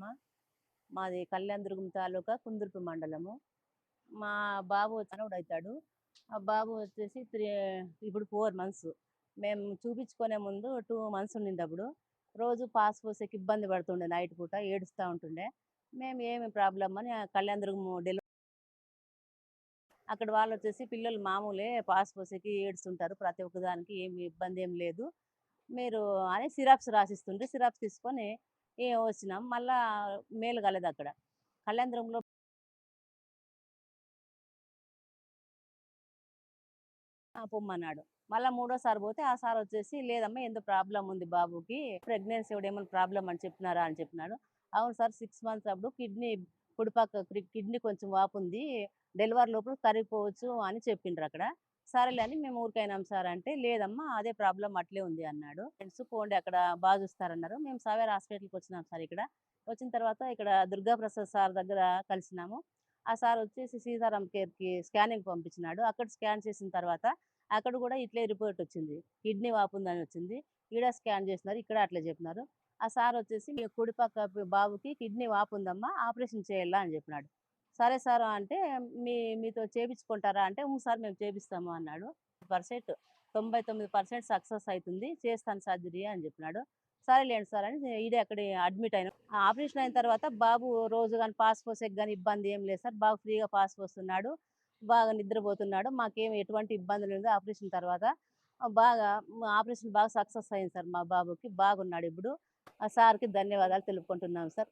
అమ్మ మాది కళ్యాణదుర్గం తాలూకా కుందుర్పి మండలము. మా బాబు తనవుడు అవుతాడు. ఆ బాబు వచ్చేసి త్రీ ఇప్పుడు ఫోర్ మంత్స్. మేము చూపించుకునే ముందు టూ మంత్స్ ఉండింది అప్పుడు రోజు పాస్ పోసేకి ఇబ్బంది పడుతుండే నైట్ పూట ఏడుస్తూ ఉంటుండే. మేము ఏమి ప్రాబ్లం అని ఆ కళ్యాణదుర్గం డెలివరీ అక్కడ వాళ్ళు వచ్చేసి పిల్లలు మామూలే పాస్ పోసేకి ఏడుస్తుంటారు. ప్రతి ఒక్కదానికి ఏమి ఇబ్బంది ఏం లేదు. మీరు అని సిరాప్స్ రాసిస్తుంటే సిరాప్స్ తీసుకొని ఏ వచ్చినాం మళ్ళా మేలు కలదు అక్కడ. కళ్యాణదుర్గంలో పొమ్మన్నాడు. మళ్ళీ మూడోసారి పోతే ఆ సార్ వచ్చేసి లేదమ్మా ఎందుకు ప్రాబ్లం ఉంది బాబుకి? ప్రెగ్నెన్సీ ఏమైనా ప్రాబ్లం అని చెప్పినారా? అని చెప్పినాడు. అవును సార్ సిక్స్ మంత్స్ అప్పుడు కిడ్నీ కుడిపక్క కిడ్నీ కొంచెం వాపు ఉంది. డెలివరీ లోపల కరిగిపోవచ్చు అని చెప్పిండ్రు అక్కడ. సరేలే అని మేము ఊరికైనాం సార్ అంటే లేదమ్మా అదే ప్రాబ్లం అట్లే ఉంది అన్నాడు. ఫ్రెండ్స్ పోండి అక్కడ బాగా చూస్తారన్నారు. మేము సవేర్ హాస్పిటల్కి వచ్చినాం సార్ ఇక్కడ. వచ్చిన తర్వాత ఇక్కడ దుర్గా ప్రసాద్ సార్ దగ్గర కలిసినాము. ఆ సార్ వచ్చేసి సీతారాం కేర్కి స్కానింగ్ పంపించినాడు. అక్కడ స్కాన్ చేసిన తర్వాత అక్కడ కూడా ఇట్లే రిపోర్ట్ వచ్చింది. కిడ్నీ వాపు ఉందని వచ్చింది. ఈడ స్కాన్ చేసినారు ఇక్కడ అట్లే చెప్పినారు. ఆ సార్ వచ్చేసి మీ కుడిపక్క బాబుకి కిడ్నీ వాపు ఉందమ్మా ఆపరేషన్ చేయాలా అని చెప్పినాడు. సరే సార్ అంటే మీ మీతో చేపించుకుంటారా అంటే "ఉం సార్ మేము చేపిస్తాము అన్నాడు. పర్సెంట్ తొంభై తొమ్మిది పర్సెంట్ సక్సెస్ అవుతుంది చేస్తాను సర్జరీ అని చెప్పినాడు. సరేలేండి సార్ అని ఇదే అక్కడ అడ్మిట్ అయినా ఆపరేషన్ అయిన తర్వాత బాబు రోజు కానీ పాస్ పోసేకి కానీ ఇబ్బంది ఏం లేదు సార్. బాగా ఫ్రీగా పాస్ పోస్తున్నాడు బాగా నిద్రపోతున్నాడు. మాకేం ఎటువంటి ఇబ్బందులు లేదు. ఆపరేషన్ తర్వాత బాగా ఆపరేషన్ బాగా సక్సెస్ అయింది సార్ మా బాబుకి. బాగున్నాడు ఇప్పుడు. ఆ సార్కి ధన్యవాదాలు తెలుపుకుంటున్నాం సార్.